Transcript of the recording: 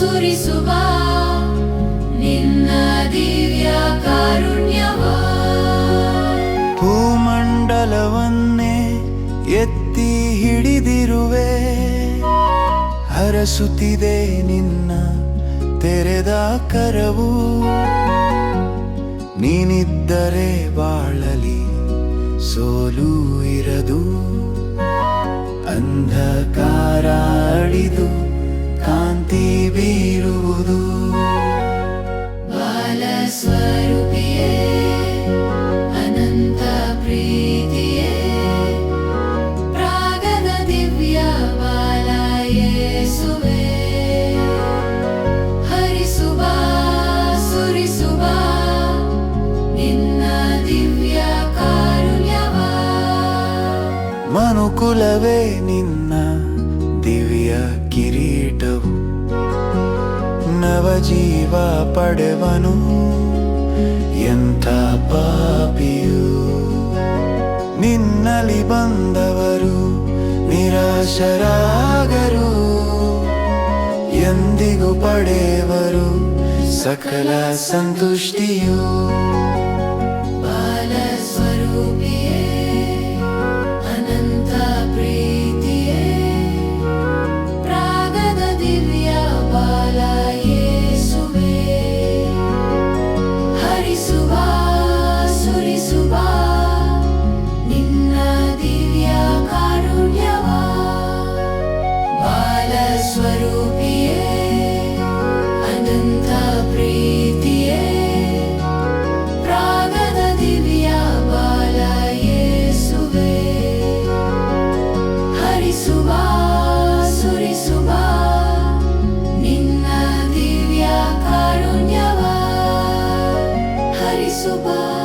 ಸುರಿಸುವ. ನಿನ್ನ ದಿವ್ಯ ಕಾರುಣ್ಯವ. ಭೂಮಂಡಲವನ್ನೇ ಎತ್ತಿ ಹಿಡಿದಿರುವೆ. ಹರಸುತ್ತಿದೆ ನಿನ್ನ ತೆರೆದ ಕರವು. ನೀನಿದ್ದರೆ ಬಾಳಲಿ ಸೋಲು ಇರದು. ಬಾಲ ಸ್ವರೂಪಿಯೇ ಅನಂತ ಪ್ರೀತಿಯೇ ಪ್ರಾಗನ ದಿವ್ಯ ಬಾಲ ಯೇಸುವೇ ಹರಿಸುವ ಸುರಿಸುವ ನಿನ್ನ ದಿವ್ಯ ಕಾರುಣ್ಯವ. ಮನುಕುಲವೇ ನಿನ್ನ ದಿವ್ಯ ಕಿರೀಟವು. ನವ ಜೀವ ಪಡೆವನು ಎಂಥ ಪಾಪಿಯು? ನಿನ್ನಲ್ಲಿ ಬಂದವರು ನಿರಾಶರಾಗರು ಎಂದಿಗೂ ಪಡೆವರು ಸಕಲ ಸಂತುಷ್ಟಿಯು? ಬಾಲ ಸ್ವರೂಪಿ собак.